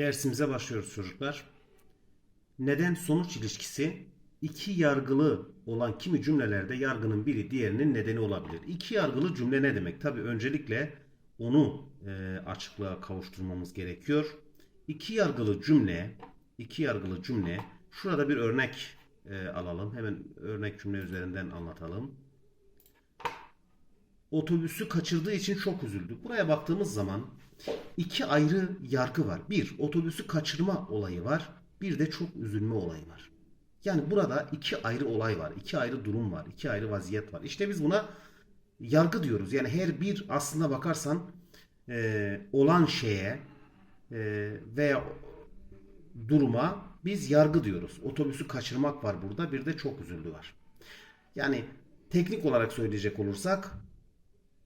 Dersimize başlıyoruz çocuklar. Neden sonuç ilişkisi iki yargılı olan kimi cümlelerde yargının biri diğerinin nedeni olabilir. İki yargılı cümle ne demek? Tabii öncelikle onu e, açıklığa kavuşturmamız gerekiyor. İki yargılı cümle, iki yargılı cümle. Şurada bir örnek e, alalım. Hemen örnek cümle üzerinden anlatalım. Otobüsü kaçırdığı için çok üzüldük. Buraya baktığımız zaman iki ayrı yargı var. Bir, otobüsü kaçırma olayı var. Bir de çok üzülme olayı var. Yani burada iki ayrı olay var. iki ayrı durum var. iki ayrı vaziyet var. İşte biz buna yargı diyoruz. Yani her bir aslına bakarsan e, olan şeye e, veya duruma biz yargı diyoruz. Otobüsü kaçırmak var burada. Bir de çok üzüldü var. Yani teknik olarak söyleyecek olursak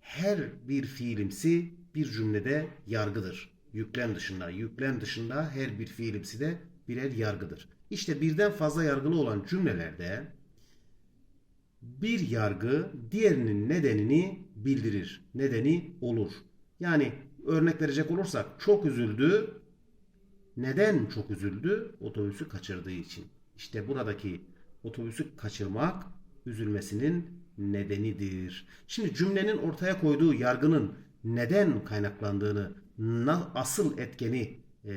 her bir fiilimsi bir cümlede yargıdır. Yüklem dışında. Yüklem dışında her bir fiilimsi de birer yargıdır. İşte birden fazla yargılı olan cümlelerde bir yargı diğerinin nedenini bildirir. Nedeni olur. Yani örnek verecek olursak çok üzüldü. Neden çok üzüldü? Otobüsü kaçırdığı için. İşte buradaki otobüsü kaçırmak üzülmesinin nedenidir. Şimdi cümlenin ortaya koyduğu yargının neden kaynaklandığını, na- asıl etkeni e,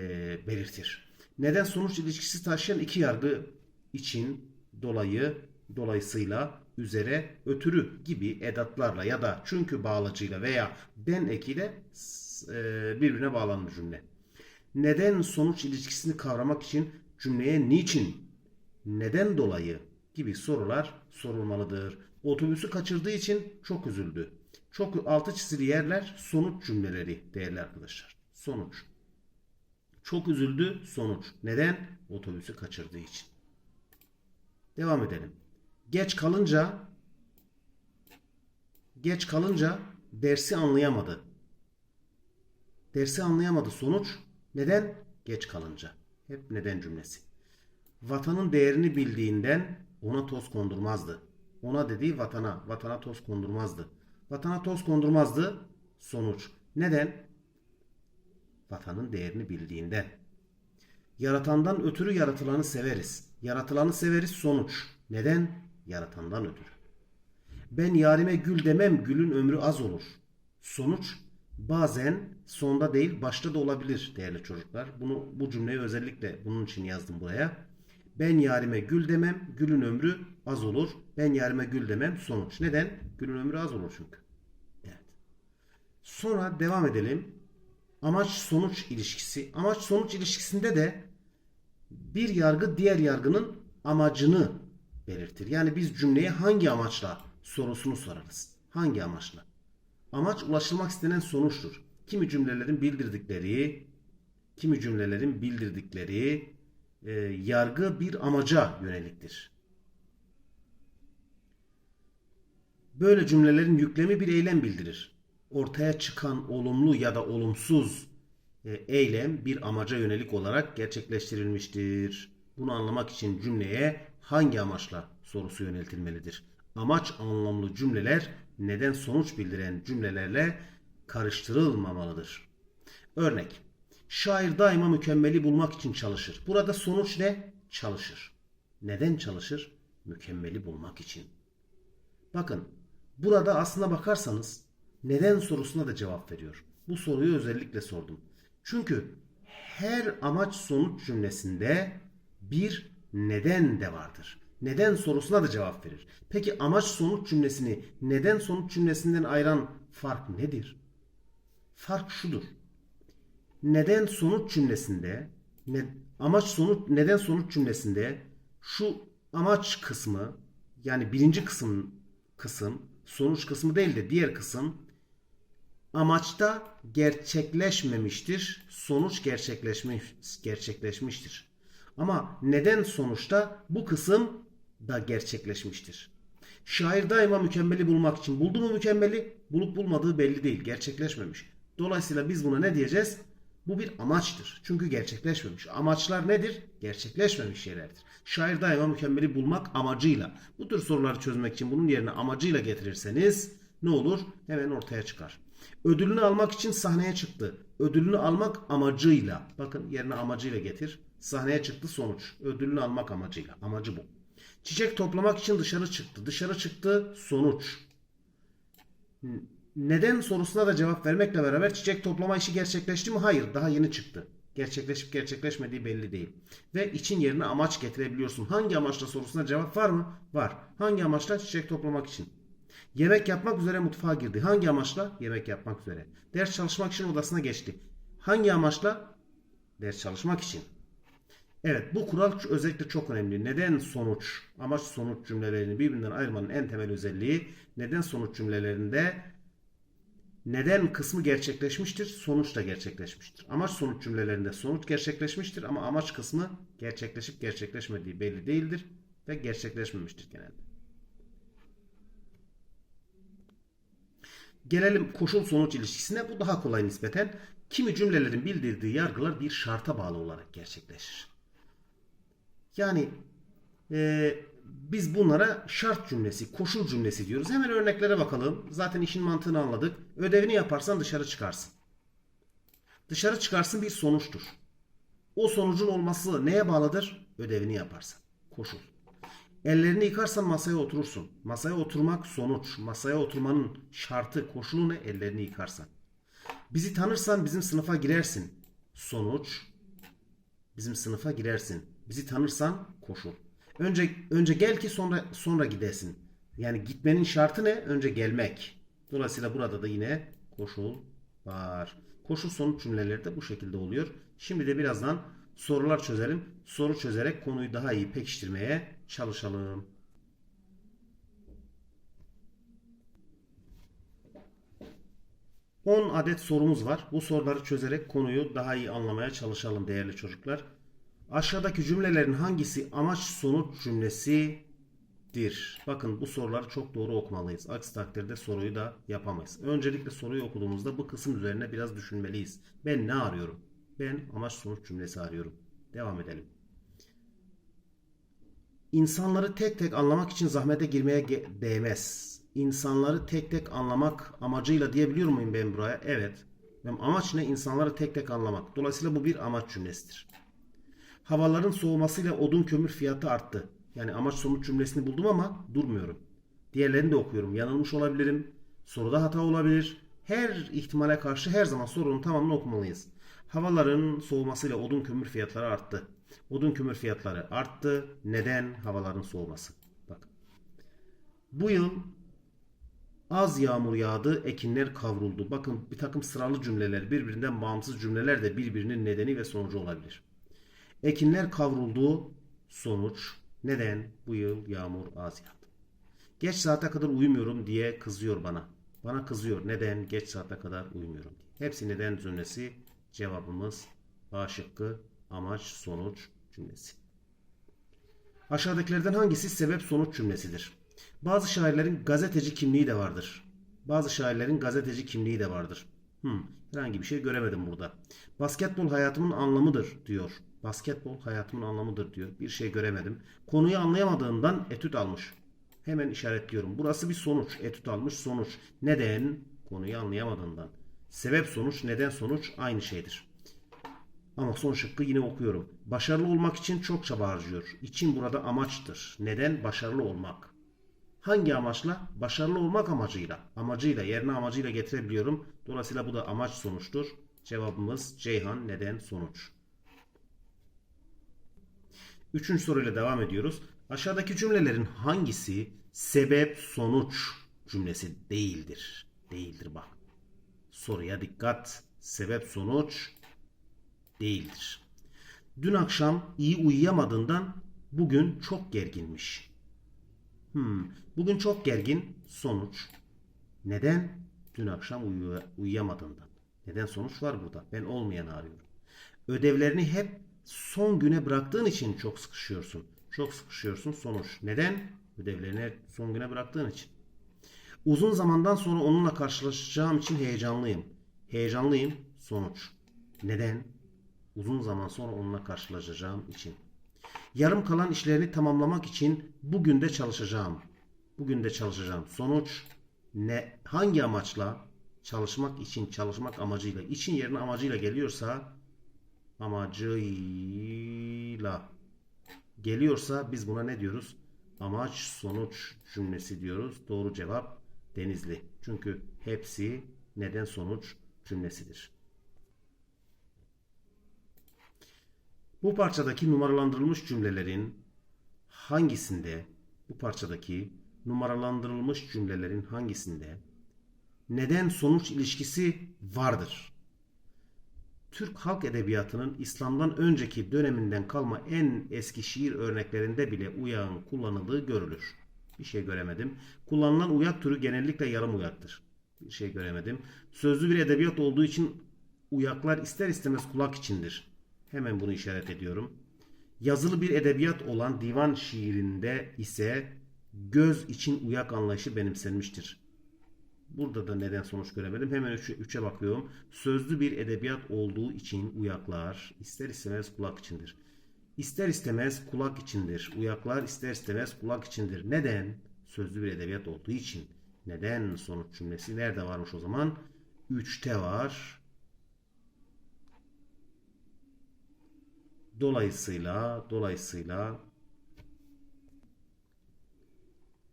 belirtir. Neden sonuç ilişkisi taşıyan iki yargı için dolayı, dolayısıyla, üzere, ötürü gibi edatlarla ya da çünkü bağlacıyla veya den ekiyle e, birbirine bağlanır cümle. Neden sonuç ilişkisini kavramak için cümleye niçin, neden dolayı gibi sorular sorulmalıdır. Otobüsü kaçırdığı için çok üzüldü. Çok altı çizili yerler sonuç cümleleri değerli arkadaşlar. Sonuç. Çok üzüldü sonuç. Neden? Otobüsü kaçırdığı için. Devam edelim. Geç kalınca geç kalınca dersi anlayamadı. Dersi anlayamadı sonuç. Neden? Geç kalınca. Hep neden cümlesi. Vatanın değerini bildiğinden ona toz kondurmazdı. Ona dediği vatana, vatana toz kondurmazdı. Vatana toz kondurmazdı. Sonuç. Neden? Vatanın değerini bildiğinden. Yaratandan ötürü yaratılanı severiz. Yaratılanı severiz sonuç. Neden? Yaratandan ötürü. Ben yarime gül demem gülün ömrü az olur. Sonuç bazen sonda değil başta da olabilir değerli çocuklar. Bunu bu cümleyi özellikle bunun için yazdım buraya. Ben yarime gül demem gülün ömrü az olur. Ben yarime gül demem sonuç. Neden? Gülün ömrü az olur çünkü. Evet. Sonra devam edelim. Amaç sonuç ilişkisi. Amaç sonuç ilişkisinde de bir yargı diğer yargının amacını belirtir. Yani biz cümleye hangi amaçla sorusunu sorarız. Hangi amaçla? Amaç ulaşılmak istenen sonuçtur. Kimi cümlelerin bildirdikleri, kimi cümlelerin bildirdikleri e, yargı bir amaca yöneliktir. Böyle cümlelerin yüklemi bir eylem bildirir. Ortaya çıkan olumlu ya da olumsuz e, eylem bir amaca yönelik olarak gerçekleştirilmiştir. Bunu anlamak için cümleye hangi amaçla sorusu yöneltilmelidir. Amaç anlamlı cümleler neden sonuç bildiren cümlelerle karıştırılmamalıdır. Örnek. Şair daima mükemmeli bulmak için çalışır. Burada sonuç ne? Çalışır. Neden çalışır? Mükemmeli bulmak için. Bakın burada aslına bakarsanız neden sorusuna da cevap veriyor. Bu soruyu özellikle sordum. Çünkü her amaç sonuç cümlesinde bir neden de vardır. Neden sorusuna da cevap verir. Peki amaç sonuç cümlesini neden sonuç cümlesinden ayıran fark nedir? Fark şudur. Neden sonuç cümlesinde ne, amaç sonuç neden sonuç cümlesinde şu amaç kısmı yani birinci kısım kısım sonuç kısmı değil de diğer kısım amaçta gerçekleşmemiştir. Sonuç gerçekleşmiş, gerçekleşmiştir. Ama neden sonuçta bu kısım da gerçekleşmiştir. Şair daima mükemmeli bulmak için buldu mu mükemmeli? Bulup bulmadığı belli değil. Gerçekleşmemiş. Dolayısıyla biz buna ne diyeceğiz? Bu bir amaçtır. Çünkü gerçekleşmemiş. Amaçlar nedir? Gerçekleşmemiş şeylerdir. Şair daima mükemmeli bulmak amacıyla. Bu tür soruları çözmek için bunun yerine amacıyla getirirseniz ne olur? Hemen ortaya çıkar. Ödülünü almak için sahneye çıktı. ödülünü almak amacıyla. Bakın yerine amacıyla getir. Sahneye çıktı sonuç. Ödülünü almak amacıyla. Amacı bu. Çiçek toplamak için dışarı çıktı. Dışarı çıktı sonuç. Neden sorusuna da cevap vermekle beraber çiçek toplama işi gerçekleşti mi? Hayır. Daha yeni çıktı. Gerçekleşip gerçekleşmediği belli değil. Ve için yerine amaç getirebiliyorsun. Hangi amaçla sorusuna cevap var mı? Var. Hangi amaçla? Çiçek toplamak için. Yemek yapmak üzere mutfağa girdi. Hangi amaçla? Yemek yapmak üzere. Ders çalışmak için odasına geçti. Hangi amaçla? Ders çalışmak için. Evet bu kural özellikle çok önemli. Neden sonuç, amaç sonuç cümlelerini birbirinden ayırmanın en temel özelliği neden sonuç cümlelerinde neden kısmı gerçekleşmiştir, sonuç da gerçekleşmiştir. Amaç sonuç cümlelerinde sonuç gerçekleşmiştir ama amaç kısmı gerçekleşip gerçekleşmediği belli değildir ve gerçekleşmemiştir genelde. Gelelim koşul sonuç ilişkisine. Bu daha kolay nispeten. Kimi cümlelerin bildirdiği yargılar bir şarta bağlı olarak gerçekleşir. Yani e, biz bunlara şart cümlesi, koşul cümlesi diyoruz. Hemen örneklere bakalım. Zaten işin mantığını anladık. Ödevini yaparsan dışarı çıkarsın. Dışarı çıkarsın bir sonuçtur. O sonucun olması neye bağlıdır? Ödevini yaparsan. Koşul. Ellerini yıkarsan masaya oturursun. Masaya oturmak sonuç. Masaya oturmanın şartı, koşulu ne? Ellerini yıkarsan. Bizi tanırsan bizim sınıfa girersin. Sonuç. Bizim sınıfa girersin. Bizi tanırsan koşul. Önce önce gel ki sonra sonra gidesin. Yani gitmenin şartı ne? Önce gelmek. Dolayısıyla burada da yine koşul var. Koşul sonuç cümleleri de bu şekilde oluyor. Şimdi de birazdan sorular çözelim. Soru çözerek konuyu daha iyi pekiştirmeye çalışalım. On adet sorumuz var. Bu soruları çözerek konuyu daha iyi anlamaya çalışalım değerli çocuklar. Aşağıdaki cümlelerin hangisi amaç sonuç cümlesidir? Bakın bu soruları çok doğru okumalıyız. Aksi takdirde soruyu da yapamayız. Öncelikle soruyu okuduğumuzda bu kısım üzerine biraz düşünmeliyiz. Ben ne arıyorum? Ben amaç sonuç cümlesi arıyorum. Devam edelim. İnsanları tek tek anlamak için zahmete girmeye değmez. İnsanları tek tek anlamak amacıyla diyebiliyor muyum ben buraya? Evet. Benim amaç ne? İnsanları tek tek anlamak. Dolayısıyla bu bir amaç cümlesidir. Havaların soğumasıyla odun kömür fiyatı arttı. Yani amaç sonuç cümlesini buldum ama durmuyorum. Diğerlerini de okuyorum. Yanılmış olabilirim. Soruda hata olabilir. Her ihtimale karşı her zaman sorunun tamamını okumalıyız. Havaların soğumasıyla odun kömür fiyatları arttı. Odun kömür fiyatları arttı. Neden? Havaların soğuması. Bak. Bu yıl az yağmur yağdı, ekinler kavruldu. Bakın bir takım sıralı cümleler, birbirinden bağımsız cümleler de birbirinin nedeni ve sonucu olabilir. Ekinler kavruldu. Sonuç. Neden? Bu yıl yağmur az yağdı. Geç saate kadar uyumuyorum diye kızıyor bana. Bana kızıyor. Neden? Geç saate kadar uyumuyorum diye. Hepsi neden cümlesi. Cevabımız A şıkkı amaç sonuç cümlesi. Aşağıdakilerden hangisi sebep sonuç cümlesidir? Bazı şairlerin gazeteci kimliği de vardır. Bazı şairlerin gazeteci kimliği de vardır. Hmm, herhangi bir şey göremedim burada. Basketbol hayatımın anlamıdır diyor. Basketbol hayatımın anlamıdır diyor. Bir şey göremedim. Konuyu anlayamadığından etüt almış. Hemen işaretliyorum. Burası bir sonuç. Etüt almış sonuç. Neden? Konuyu anlayamadığından. Sebep sonuç, neden sonuç aynı şeydir. Ama son şıkkı yine okuyorum. Başarılı olmak için çok çaba harcıyor. İçin burada amaçtır. Neden? Başarılı olmak. Hangi amaçla? Başarılı olmak amacıyla. Amacıyla, yerine amacıyla getirebiliyorum. Dolayısıyla bu da amaç sonuçtur. Cevabımız Ceyhan neden sonuç. Üçüncü soruyla devam ediyoruz. Aşağıdaki cümlelerin hangisi sebep sonuç cümlesi değildir? Değildir bak. Soruya dikkat. Sebep sonuç değildir. Dün akşam iyi uyuyamadığından bugün çok gerginmiş. Hmm, bugün çok gergin sonuç. Neden? Dün akşam uyu- uyuyamadığından. Neden sonuç var burada? Ben olmayanı arıyorum. Ödevlerini hep son güne bıraktığın için çok sıkışıyorsun. Çok sıkışıyorsun sonuç. Neden? Ödevlerini son güne bıraktığın için. Uzun zamandan sonra onunla karşılaşacağım için heyecanlıyım. Heyecanlıyım sonuç. Neden? Uzun zaman sonra onunla karşılaşacağım için. Yarım kalan işlerini tamamlamak için bugün de çalışacağım. Bugün de çalışacağım. Sonuç ne? Hangi amaçla? çalışmak için, çalışmak amacıyla, için yerine amacıyla geliyorsa amacıyla geliyorsa biz buna ne diyoruz? Amaç sonuç cümlesi diyoruz. Doğru cevap Denizli. Çünkü hepsi neden sonuç cümlesidir. Bu parçadaki numaralandırılmış cümlelerin hangisinde bu parçadaki numaralandırılmış cümlelerin hangisinde neden sonuç ilişkisi vardır? Türk halk edebiyatının İslam'dan önceki döneminden kalma en eski şiir örneklerinde bile uyağın kullanıldığı görülür. Bir şey göremedim. Kullanılan uyak türü genellikle yarım uyaktır. Bir şey göremedim. Sözlü bir edebiyat olduğu için uyaklar ister istemez kulak içindir. Hemen bunu işaret ediyorum. Yazılı bir edebiyat olan divan şiirinde ise göz için uyak anlayışı benimsenmiştir. Burada da neden sonuç göremedim. Hemen 3'e bakıyorum. Sözlü bir edebiyat olduğu için uyaklar ister istemez kulak içindir. İster istemez kulak içindir. Uyaklar ister istemez kulak içindir. Neden? Sözlü bir edebiyat olduğu için. Neden sonuç cümlesi nerede varmış o zaman? 3'te var. Dolayısıyla dolayısıyla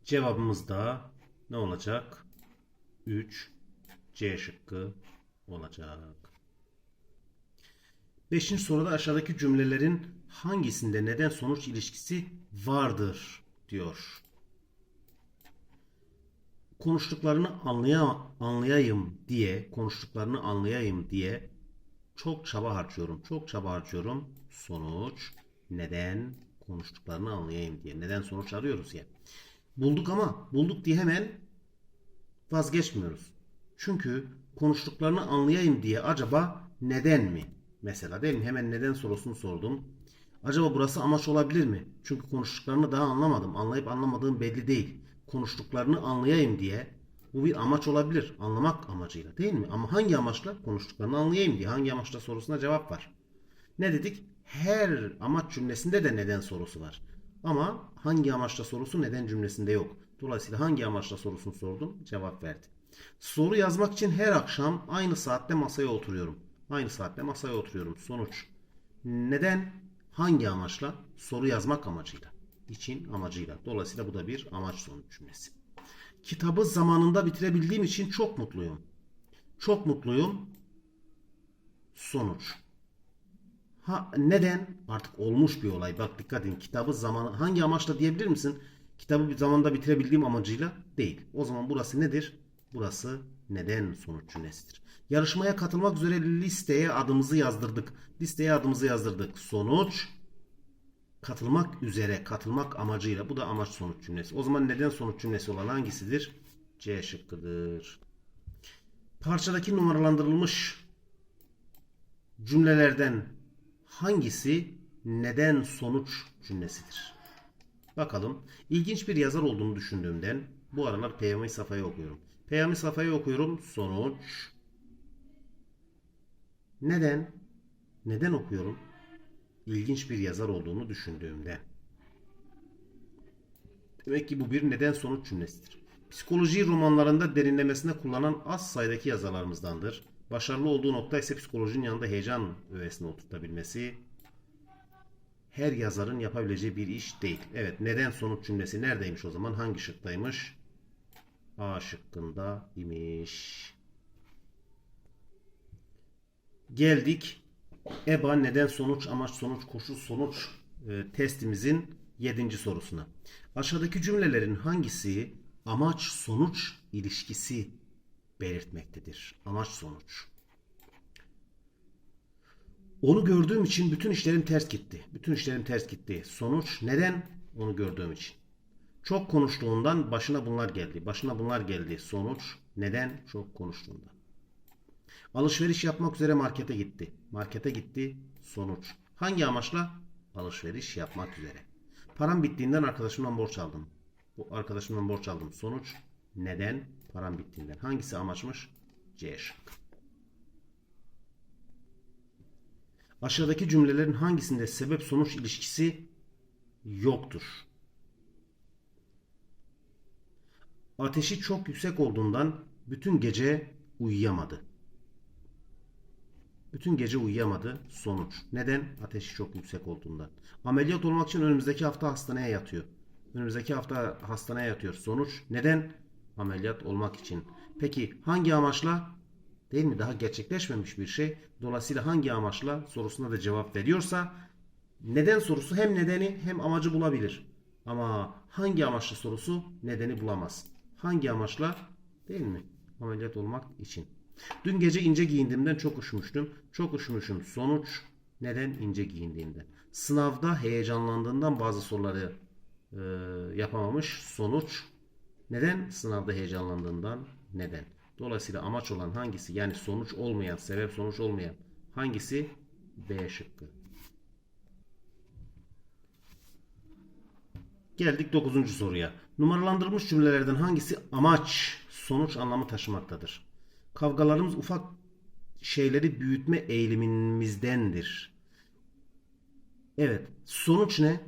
cevabımız da ne olacak? 3 C şıkkı olacak. Beşinci soruda aşağıdaki cümlelerin hangisinde neden sonuç ilişkisi vardır diyor. Konuştuklarını anlaya, anlayayım diye, konuştuklarını anlayayım diye çok çaba harcıyorum. Çok çaba harcıyorum. Sonuç neden konuştuklarını anlayayım diye. Neden sonuç arıyoruz ya. Bulduk ama bulduk diye hemen vazgeçmiyoruz. Çünkü konuştuklarını anlayayım diye acaba neden mi? Mesela değil mi? Hemen neden sorusunu sordum. Acaba burası amaç olabilir mi? Çünkü konuştuklarını daha anlamadım. Anlayıp anlamadığım belli değil. Konuştuklarını anlayayım diye bu bir amaç olabilir. Anlamak amacıyla değil mi? Ama hangi amaçla? Konuştuklarını anlayayım diye. Hangi amaçla sorusuna cevap var. Ne dedik? Her amaç cümlesinde de neden sorusu var. Ama hangi amaçla sorusu neden cümlesinde yok. Dolayısıyla hangi amaçla sorusunu sordum, cevap verdi. Soru yazmak için her akşam aynı saatte masaya oturuyorum. Aynı saatte masaya oturuyorum. Sonuç. Neden? Hangi amaçla? Soru yazmak amacıyla. İçin amacıyla. Dolayısıyla bu da bir amaç sonuç cümlesi. Kitabı zamanında bitirebildiğim için çok mutluyum. Çok mutluyum. Sonuç. Ha, neden? Artık olmuş bir olay. Bak dikkat edin. Kitabı zamanı hangi amaçla diyebilir misin? Kitabı bir zamanda bitirebildiğim amacıyla değil. O zaman burası nedir? Burası neden sonuç cümlesidir. Yarışmaya katılmak üzere listeye adımızı yazdırdık. Listeye adımızı yazdırdık. Sonuç katılmak üzere, katılmak amacıyla. Bu da amaç sonuç cümlesi. O zaman neden sonuç cümlesi olan hangisidir? C şıkkıdır. Parçadaki numaralandırılmış cümlelerden hangisi neden sonuç cümlesidir? Bakalım. İlginç bir yazar olduğunu düşündüğümden bu aralar Peyami Safa'yı okuyorum. Peyami Safa'yı okuyorum. Sonuç. Neden? Neden okuyorum? İlginç bir yazar olduğunu düşündüğümden. Demek ki bu bir neden sonuç cümlesidir. Psikoloji romanlarında derinlemesine kullanan az sayıdaki yazarlarımızdandır. Başarılı olduğu nokta ise psikolojinin yanında heyecan öğesini oturtabilmesi. Her yazarın yapabileceği bir iş değil. Evet neden sonuç cümlesi neredeymiş o zaman? Hangi şıktaymış? A şıkkında imiş. Geldik EBA neden sonuç amaç sonuç koşul sonuç e, testimizin 7. sorusuna. Aşağıdaki cümlelerin hangisi amaç sonuç ilişkisi belirtmektedir? Amaç sonuç. Onu gördüğüm için bütün işlerim ters gitti. Bütün işlerim ters gitti. Sonuç neden? Onu gördüğüm için. Çok konuştuğundan başına bunlar geldi. Başına bunlar geldi. Sonuç neden? Çok konuştuğundan. Alışveriş yapmak üzere markete gitti. Markete gitti. Sonuç. Hangi amaçla? Alışveriş yapmak üzere. Param bittiğinden arkadaşımdan borç aldım. Bu arkadaşımdan borç aldım. Sonuç. Neden? Param bittiğinden. Hangisi amaçmış? C şıkkı. Aşağıdaki cümlelerin hangisinde sebep sonuç ilişkisi yoktur? Ateşi çok yüksek olduğundan bütün gece uyuyamadı. Bütün gece uyuyamadı. Sonuç. Neden? Ateşi çok yüksek olduğundan. Ameliyat olmak için önümüzdeki hafta hastaneye yatıyor. Önümüzdeki hafta hastaneye yatıyor. Sonuç. Neden? Ameliyat olmak için. Peki hangi amaçla? Değil mi? Daha gerçekleşmemiş bir şey. Dolayısıyla hangi amaçla sorusuna da cevap veriyorsa neden sorusu hem nedeni hem amacı bulabilir. Ama hangi amaçlı sorusu nedeni bulamaz. Hangi amaçla? Değil mi? Ameliyat olmak için. Dün gece ince giyindiğimden çok üşümüştüm. Çok üşümüşüm. Sonuç neden ince giyindiğimden. Sınavda heyecanlandığından bazı soruları e, yapamamış. Sonuç neden sınavda heyecanlandığından neden. Dolayısıyla amaç olan hangisi yani sonuç olmayan, sebep sonuç olmayan hangisi? B şıkkı. Geldik 9. soruya. Numaralandırılmış cümlelerden hangisi amaç, sonuç anlamı taşımaktadır? Kavgalarımız ufak şeyleri büyütme eğilimimizdendir. Evet, sonuç ne?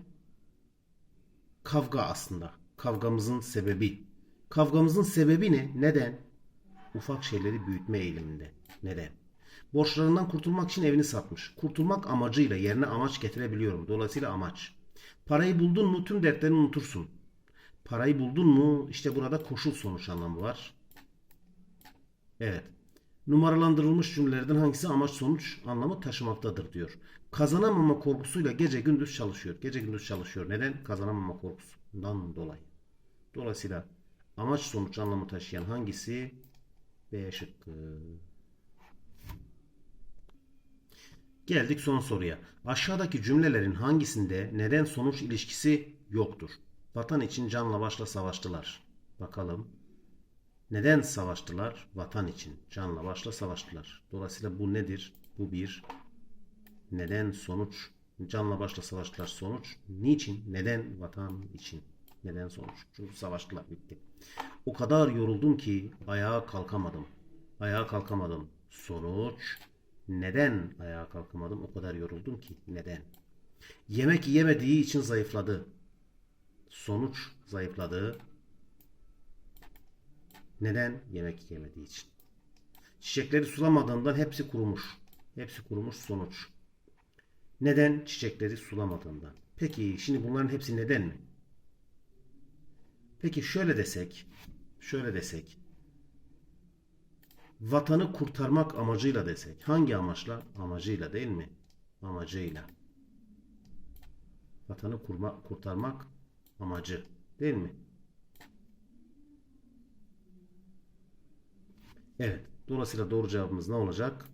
Kavga aslında. Kavgamızın sebebi. Kavgamızın sebebi ne? Neden? Ufak şeyleri büyütme eğiliminde. Neden? Borçlarından kurtulmak için evini satmış. Kurtulmak amacıyla yerine amaç getirebiliyorum. Dolayısıyla amaç. Parayı buldun mu tüm dertlerini unutursun. Parayı buldun mu işte burada koşul sonuç anlamı var. Evet. Numaralandırılmış cümlelerden hangisi amaç sonuç anlamı taşımaktadır diyor. Kazanamama korkusuyla gece gündüz çalışıyor. Gece gündüz çalışıyor. Neden? Kazanamama korkusundan dolayı. Dolayısıyla amaç sonuç anlamı taşıyan hangisi? B şıkkı. Geldik son soruya. Aşağıdaki cümlelerin hangisinde neden sonuç ilişkisi yoktur? Vatan için canla başla savaştılar. Bakalım. Neden savaştılar? Vatan için. Canla başla savaştılar. Dolayısıyla bu nedir? Bu bir neden sonuç. Canla başla savaştılar sonuç. Niçin? Neden? Vatan için. Neden sonuç? Çünkü savaştılar bitti. O kadar yoruldum ki ayağa kalkamadım. Ayağa kalkamadım. Sonuç. Neden ayağa kalkamadım? O kadar yoruldum ki. Neden? Yemek yemediği için zayıfladı. Sonuç zayıfladı. Neden? Yemek yemediği için. Çiçekleri sulamadığından hepsi kurumuş. Hepsi kurumuş sonuç. Neden? Çiçekleri sulamadığından. Peki şimdi bunların hepsi neden mi? Peki şöyle desek, şöyle desek. Vatanı kurtarmak amacıyla desek. Hangi amaçla? Amacıyla değil mi? Amacıyla. Vatanı kurma, kurtarmak amacı değil mi? Evet. Dolayısıyla doğru cevabımız ne olacak?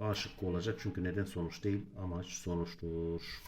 A şıkkı olacak. Çünkü neden sonuç değil, amaç sonuçtur.